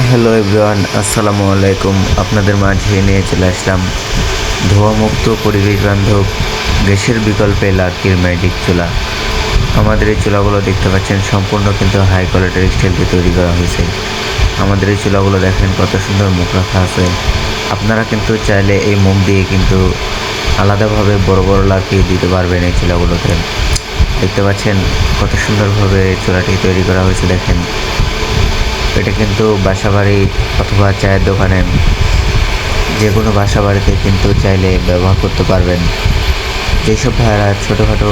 Hello everyone, আসসালামু আলাইকুম। আপনাদের মাঝে নিয়ে চলে আসলাম ধোঁয়ামুক্ত পরিবেশ বান্ধব গ্যাসের বিকল্পে লার্কির ম্যাজিক চুলা। আমাদের এই চুলাগুলো দেখতে পাচ্ছেন, সম্পূর্ণ কিন্তু হাই কোয়ালিটির স্টিল দিয়ে তৈরি করা হয়েছে। আমাদের এই চুলাগুলো দেখেন কত সুন্দর মুখ রাখা আছে। আপনারা কিন্তু চাইলে এই মুখ দিয়ে কিন্তু আলাদাভাবে বড় বড় লার্কি দিতে পারবেন এই চুলাগুলোতে। দেখতে পাচ্ছেন কত সুন্দরভাবে চুলাটি তৈরি করা হয়েছে, দেখেন। এটা কিন্তু বাসা বাড়ি অথবা চায়ের দোকানে যে কোনো বাসা বাড়িতে কিন্তু চাইলে ব্যবহার করতে পারবেন। যেসব ভাইয়েরা ছোটোখাটো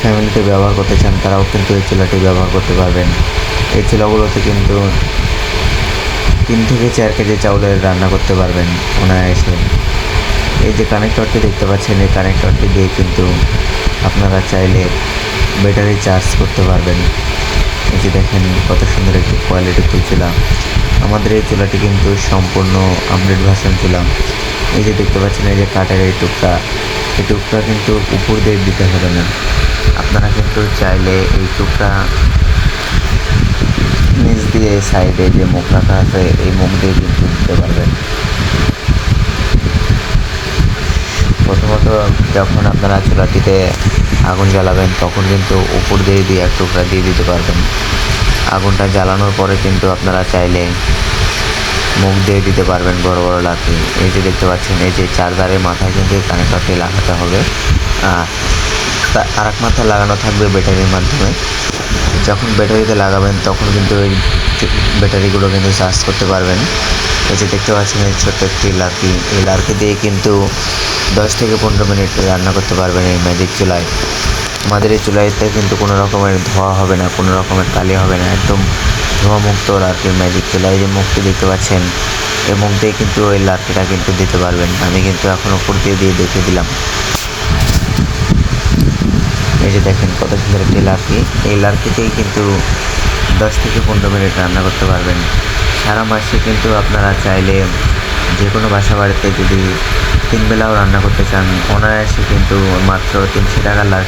ফ্যামিলিতে ব্যবহার করতে চান, তারাও কিন্তু এই চুলাটি ব্যবহার করতে পারবেন। এই চুলাগুলোতে কিন্তু তিন থেকে চার কেজি চাউলের রান্না করতে পারবেন অনায়াসে। এই যে কানেক্টরটি দেখতে পাচ্ছেন, এই কানেক্টরটি দিয়ে কিন্তু আপনারা চাইলে ব্যাটারি চার্জ করতে পারবেন। এই যে দেখেন কত সুন্দর একটি কোয়ালিটিফুল চুলা আমাদের এই চুলাটি কিন্তু সম্পূর্ণ আমলেট ভাষণ চুলা এই যে দেখতে পাচ্ছেন, এই যে কাঠের এই টুকটা এই টুকটা কিন্তু উপর দিয়ে দিতে হবে না। আপনারা কিন্তু চাইলে এই টুকটা নিচ দিয়ে সাইডে যে মুখ রাখা আছে, এই মুখ দিয়ে কিন্তু দিতে পারবেন। প্রথমত যখন আপনারা চুলাটিতে আগুন জ্বালাবেন, তখন কিন্তু উপর দিয়ে দিয়ে এক টুকরা দিয়ে দিতে পারবেন। আগুনটা জ্বালানোর পরে কিন্তু আপনারা চাইলে মুখ দিয়ে দিতে পারবেন বড় বড় লাঠি। এই যে দেখতে পাচ্ছেন, এই যে চার্জারের মাথায় কিন্তু কানেক্টরটি লাগাতে হবে। আর আর এক মাথায় লাগানো থাকবে ব্যাটারির মাধ্যমে। যখন ব্যাটারিতে লাগাবেন, তখন কিন্তু এই ব্যাটারিগুলো কিন্তু চার্জ করতে পারবেন। এই যে দেখতে পাচ্ছেন, এই ছোট্ট একটি লার্কি এই লার্কি দিয়ে কিন্তু দশ থেকে পনেরো মিনিট রান্না করতে পারবেন এই ম্যাজিক চুলায়। আমাদের এই চুলাইতে কিন্তু কোনো রকমের ধোয়া হবে না, কোনো রকমের কালি হবে না, একদম ধোঁয়ামুক্ত লার্কির ম্যাজিক চুলা। এই যে মুখটি দেখতে পাচ্ছেন এই মুখ দিয়ে কিন্তু ওই লার্কিটা কিন্তু দিতে পারবেন। আমি কিন্তু এখন উপর দিয়ে দিয়ে দেখে দিলাম। এই যে দেখেন কত সুন্দর একটি লার্কি এই লার্কিতেই কিন্তু দশ থেকে পনেরো মিনিট রান্না করতে পারবেন। সারা মাসে কিন্তু আপনারা চাইলে যে কোনো বাসা বাড়িতে যদি তিন বেলাও রান্না করতে চান, অনায়াসে কিন্তু মাত্র তিনশো টাকা লার্কি